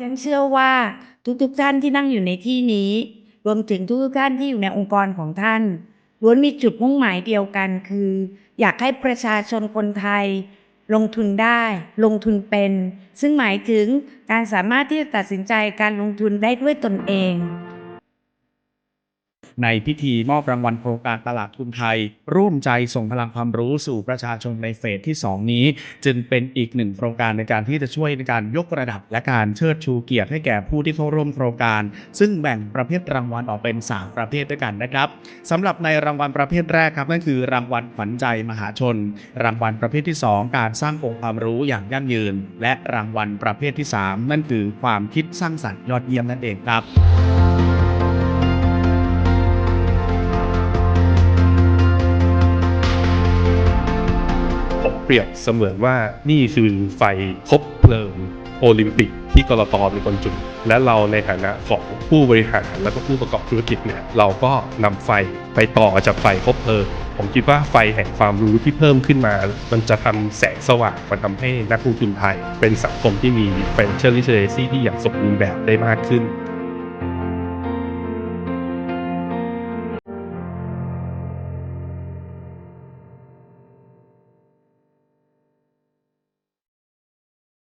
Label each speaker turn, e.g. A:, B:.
A: ฉันเชื่อว่าทุกๆท่านที่นั่งอยู่ในที่นี้ รวมถึงทุกๆท่านที่อยู่ในองค์กรของท่านล้วนมีจุดมุ่งหมายเดียวกันคือ อยากให้ประชาชนคนไทย ลงทุนได้ ลงทุนเป็น ซึ่งหมายถึงการสามารถที่จะตัดสินใจการลงทุนได้ด้วยตนเอง
B: ในพิธีมอบรางวัลโครงการตลาดทุนไทย ร่วมใจส่งพลังความรู้สู่ประชาชนในเฟสที่ 2 นี้ จึงเป็นอีกหนึ่งโครงการในการที่จะช่วยในการยกระดับและการเชิดชูเกียรติให้แก่ผู้ที่เข้าร่วมโครงการ ซึ่งแบ่งประเภทรางวัลออกเป็น 3 ประเภทด้วยกันนะครับสำหรับในรางวัลประเภทแรกครับนั่นคือรางวัลขวัญใจมหาชน รางวัลประเภทที่ 2 การสร้างองค์ความรู้อย่างยั่งยืน และรางวัลประเภทที่ 3 นั่นคือความคิดสร้างสรรค์ยอดเยี่ยมนั่นเองครับ
C: เปรียบเสมือนว่านี่คือไฟคบเพลิงโอลิมปิกที่กรตเป็นคนจุด และเราในฐานะของผู้บริหารและก็ผู้ประกอบธุรกิจเนี่ยเราก็นำไฟไปต่อจากไฟคบเพลิงผมคิดว่าไฟแห่งความรู้ที่เพิ่มขึ้นมา มันจะทำแสงสว่างมาทำให้นักลงทุนไทย เป็นสังคมที่มี financial literacy ที่อย่างสมบูรณ์แบบได้มากขึ้น